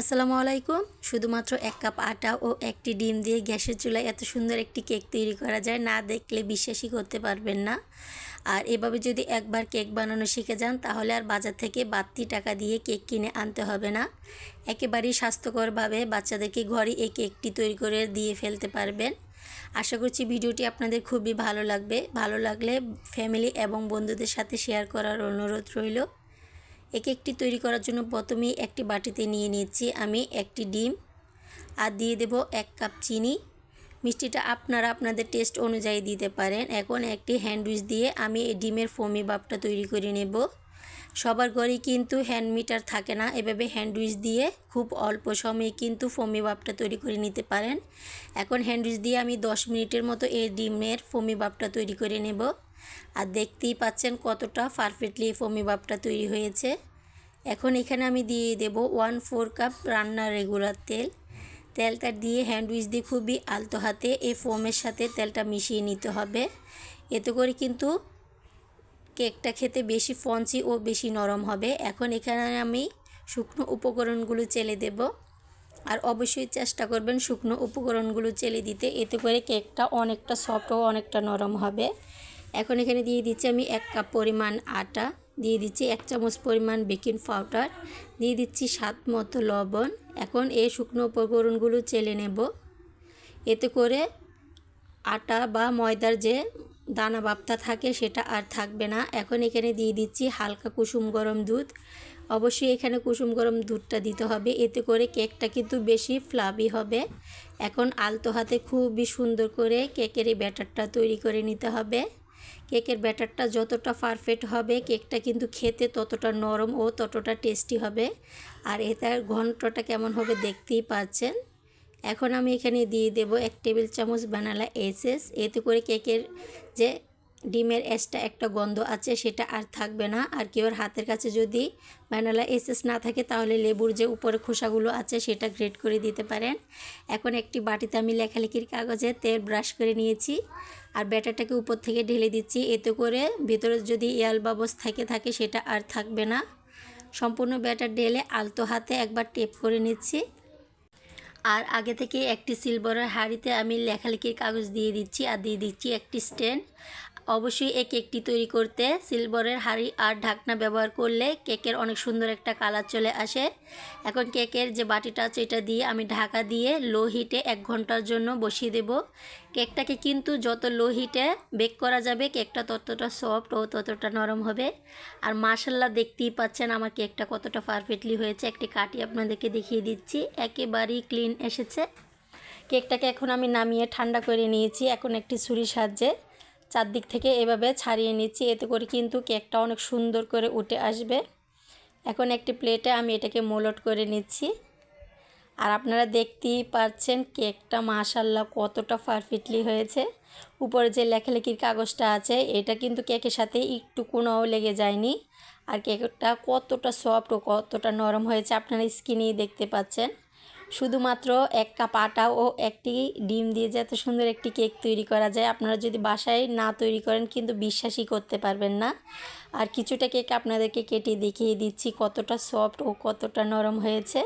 আসসালামু আলাইকুম। শুধুমাত্র এক কাপ আটা ও একটি ডিম দিয়ে গ্যাসের চুলায় এত সুন্দর একটি কেক তৈরি করা যায়, না দেখলে বিশ্বাসই করতে পারবেন না। আর এভাবে যদি একবার কেক বানানো শিখে যান, তাহলে আর বাজার থেকে বাড়তি টাকা দিয়ে কেক কিনে আনতে হবে না। একেবারেই স্বাস্থ্যকরভাবে বাচ্চাদেরকে ঘরে এই কেকটি তৈরি করে দিয়ে ফেলতে পারবেন। আশা করছি ভিডিওটি আপনাদের খুবই ভালো লাগবে। ভালো লাগলে ফ্যামিলি এবং বন্ধুদের সাথে শেয়ার করার অনুরোধ রইল। এই একটি তৈরি করার জন্য প্রথমেই একটি বাটিতে নিয়ে নিচ্ছি আমি একটি ডিম আর দিয়ে দেব এক কাপ চিনি। মিষ্টিটা আপনারা আপনাদের টেস্ট অনুযায়ী দিতে পারেন। এখন একটি হ্যান্ডউইচ দিয়ে আমি এই ডিমের ফমি বাপটা তৈরি করে নেব। সবার ঘরেই কিন্তু হ্যান্ড মিটার থাকে না, এভাবে হ্যান্ডউইচ দিয়ে খুব অল্প সময়ে কিন্তু ফমি বাপটা তৈরি করে নিতে পারেন। এখন হ্যান্ডউইচ দিয়ে আমি 10 মিনিটের মতো এই ডিমের ফমি বাপটা তৈরি করে নেব। আর দেখতেই পাচ্ছেন কতটা পারফেক্টলি ফমি বাপটা তৈরি হয়েছে। এখন এখানে আমি দিয়ে দেব ওয়ান ফোর কাপ রান্নার রেগুলার তেল। তেলটা দিয়ে হ্যান্ডউইচ দিয়ে খুবই আলতো হাতে এই ফোমের সাথে তেলটা মিশিয়ে নিতে হবে। এতে করে কিন্তু কেকটা খেতে বেশি ফঞ্চি ও বেশি নরম হবে। এখন এখানে আমি শুকনো উপকরণগুলো চেলে দেব। আর অবশ্যই চেষ্টা করবেন শুকনো উপকরণগুলো চেলে দিতে। এতে করে কেকটা অনেকটা সফট ও অনেকটা নরম হবে। এখন এখানে দিয়ে দিচ্ছি আমি এক কাপ পরিমাণ আটা, দিয়ে দিচ্ছি এক চামচ পরিমাণ বেকিং পাউডার, দিয়ে দিচ্ছি স্বাদ মতো লবণ। এখন এই শুকনো উপকরণগুলো চেলে নেব। এতে করে আটা বা ময়দার যে দানা বাপ্তা থাকে সেটা আর থাকবে না। এখন এখানে দিয়ে দিচ্ছি হালকা কুসুম গরম দুধ। অবশ্যই এখানে কুসুম গরম দুধটা দিতে হবে। এতে করে কেকটা কিন্তু বেশি ফ্লাবি হবে। এখন আলতো হাতে খুবই সুন্দর করে কেকের এই ব্যাটারটা তৈরি করে নিতে হবে। কেকের ব্যাটারটা যতটা পারফেক্ট হবে, কেকটা কিন্তু খেতে ততটা নরম ও ততটা টেস্টি হবে। আর এটার ঘন্টটা কেমন হবে দেখতেই পাচ্ছেন। এখন আমি এখানে দিয়ে দেব এক টেবিল চামচ বানালা এসএস। এতে করে কেকের যে ডিমের এসটা একটা গন্ধ আছে, সেটা আর থাকবে না। আর কেউ হাতের কাছে যদি ভ্যানালা এসেস না থাকে, তাহলে লেবুর যে উপরে খোসাগুলো আছে, সেটা গ্রেট করে দিতে পারেন। এখন একটি বাটিতে আমি লেখালেখির কাগজে তেল ব্রাশ করে নিয়েছি। আর ব্যাটারটাকে উপর থেকে ঢেলে দিচ্ছি। এতে করে ভেতরে যদি এয়াল বাবস থেকে, থাকে, সেটা আর থাকবে না। সম্পূর্ণ ব্যাটার ঢেলে আলতো হাতে একবার টেপ করে নিচ্ছি। আর আগে থেকে একটি সিলভারের হাঁড়িতে আমি লেখালেখির কাগজ দিয়ে দিচ্ছি। আর দিয়ে দিচ্ছি একটি স্ট্যান্ড অবশ্যই এই কেকটি তৈরি করতে সিলভারের হাঁড়ি আর ঢাকনা ব্যবহার করলে কেকের অনেক সুন্দর একটা কালার চলে আসে। এখন কেকের যে বাটিটা আছে এটা দিয়ে আমি ঢাকা দিয়ে লো হিটে এক ঘণ্টার জন্য বসিয়ে দেব। কেকটাকে কিন্তু যত লো হিটে বেক করা যাবে, কেকটা ততটা সফট ও ততটা নরম হবে। আর মাসাল্লা দেখতেই পাচ্ছেন আমার কেকটা কতটা পারফেক্টলি হয়েছে। একটি কাটি আপনাদেরকে দেখিয়ে দিচ্ছি, একেবারেই ক্লিন এসেছে। কেকটাকে এখন আমি নামিয়ে ঠান্ডা করে নিয়েছি। এখন একটি ছুরি সাহায্যে চারদিক থেকে এভাবে ছাড়িয়ে নিচ্ছি। এতে করে কিন্তু কেকটা অনেক সুন্দর করে উঠে আসবে। এখন একটি প্লেটে আমি এটাকে মোলট করে নিচ্ছি। আর আপনারা দেখতেই পাচ্ছেন কেকটা মাশাল্লাহ কতটা পারফেক্টলি হয়েছে। উপরে যে লেখালেখির কাগজটা আছে, এটা কিন্তু কেকের সাথে একটু কোনাও লেগে যায়নি। আর কেকটা কতটা সফট ও কতটা নরম হয়েছে আপনারা স্কিনেই দেখতে পাচ্ছেন। শুধুমাত্র এক কাপ আটা ও একটি ডিম দিয়ে যে এত সুন্দর একটি কেক তৈরি করা যায়, আপনারা যদি বাসায় না তৈরি করেন কিন্তু বিশ্বাসই করতে পারবেন না। আর কিছুটা কেক আপনাদেরকে কেটে দেখিয়ে দিচ্ছি কতটা সফট ও কতটা নরম হয়েছে।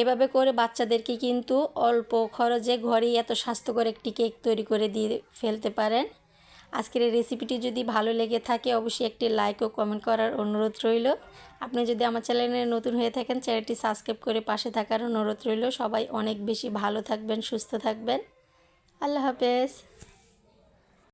এভাবে করে বাচ্চাদেরকে কিন্তু অল্প খরচে ঘরেই এত স্বাস্থ্যকর একটি কেক তৈরি করে দিয়ে ফেলতে পারেন। আজকের এই রেসিপিটি যদি ভালো লেগে থাকে, অবশ্যই একটি লাইক ও কমেন্ট করার অনুরোধ রইল। আপনি যদি আমার চ্যানেলে নতুন হয়ে থাকেন চ্যানেলটি সাবস্ক্রাইব করে পাশে থাকার অনুরোধ রইল। সবাই অনেক বেশি ভালো থাকবেন, সুস্থ থাকবেন। আল্লাহ হাফেজ।